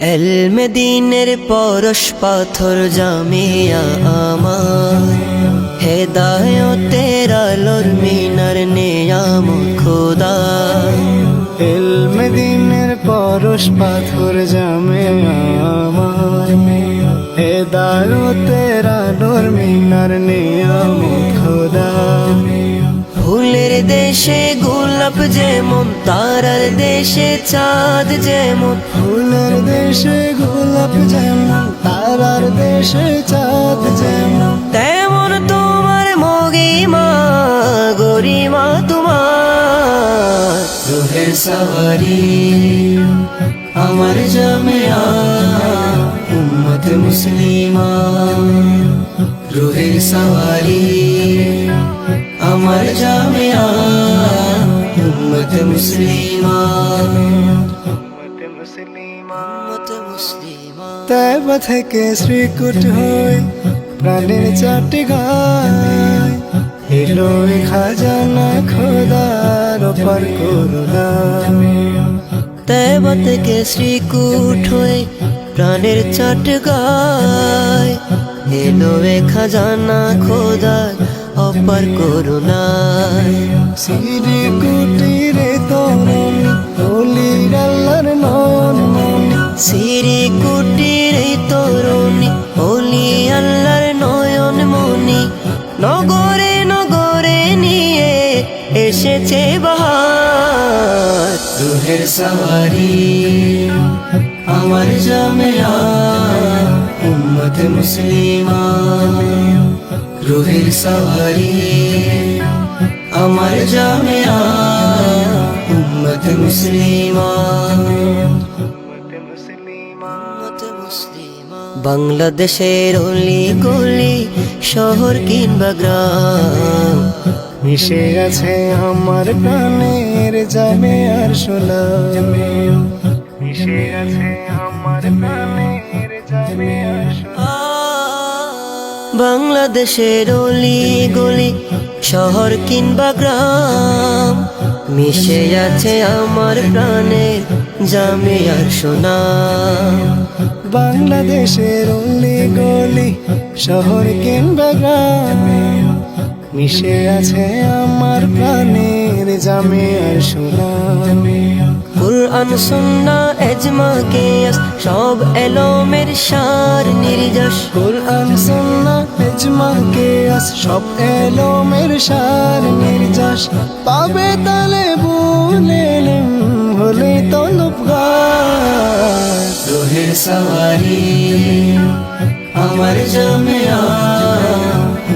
এলমেদিনের পরশ পাথর জামিয়া আমার। হেদায়তের আলোর মিনার নেয়াম খোদা। এলমেদিনের পরশ পাথর জামে আমার। হেদায়তের আলোর মিনার নিয়ম খোদা। ফুলের দেশে গোলাপ যেমন তারার দেশে চাঁদ যেমন। ফুলের দেশে গোলাপ যেমন তারার দেশে চাঁদ যেমন। তেমন তোমার মগিমা গরিমা তোমার। রুহের সওয়ারি আমার জামিয়া উম্মত মুসলিমা। রুহের সওয়ারি আমার জামিয়া। উম্মত মুসলিমা তাইবা থেকে শ্রীকুট হই প্রাণের চারটি গায় এলো খাজানা খোদার পর করুণা তেবা থেকে শ্রীকুট হয়ে প্রাণের চাট গায় এলো খাজানা খোদার অপার করুণায় সিরি নগরে নগরে নিয়ে এসেছে বাহার। সওয়ারি আমার জামিয়া উম্মত মুসলিমা। রুহের সওয়ারি আমার জামিয়া উম্মত মুসলিমা। উম্মত মুসলিমা। বাংলাদেশের অলি গলি শহর কিংবা গ্রাম। মিশে আছে আমার প্রাণের জামে আর সোলাম মিশে আছে আমার প্রাণের যাবে আর বাংলাদেশের অলি গলি শহর কিংবা গ্রাম। মিশে আছে আমার প্রাণের আর সোনা বাংলাদেশের অলি গলি শহর কিংবা গ্রামে। মিশে আছে আমার প্রাণের জামে আর সোনামে কুরআন সুন্না এজমা কেয়াস সব এলোমের সার নির্যাস। কোরআন সুন্না ইজমা কে আস সব এলোমের সার নির্যাস। পাবে তালে সওয়ারি আমার জামিয়া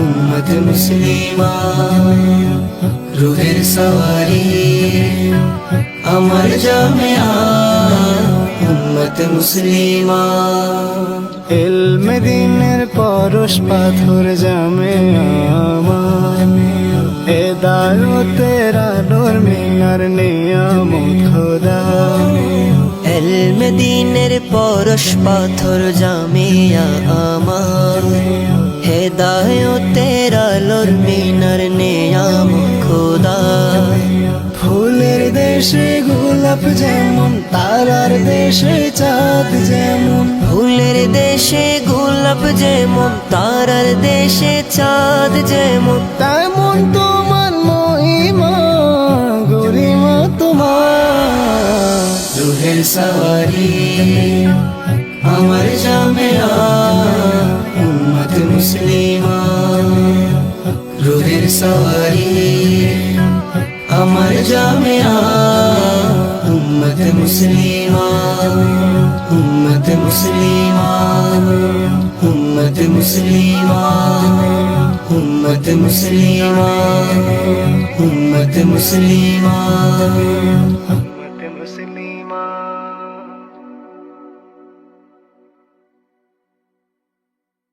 উম্মত মুসলিমা রুহের সওয়ারি আমার জামিয়া উম্মত মুসলিমা এলমেদিনের পরশ পাথর জামে আমার হেদায়তের আলোর মিনার নিয়ম খোদা এলমেদিনের পরশ পাথর জামিয়া আমার। হেদায়তের আলোর মিনার নেয়াম খোদা। ফুলের দেশে গোলাপ যেমন তারার দেশে চাঁদ যেমন। ফুলের দেশে গোলাপ যেমন তারার দেশে চাঁদ যেমন। তেমন তোমার রুহের সওয়ারি আমার জামিয়া উম্মত মুসলিমা রুহের সওয়ারি আমার জামিয়া উম্মত মুসলিমা উম্মত মুসলিমা উম্মত মুসলিমা উম্মত মুসলিমা উম্মত মুসলিমা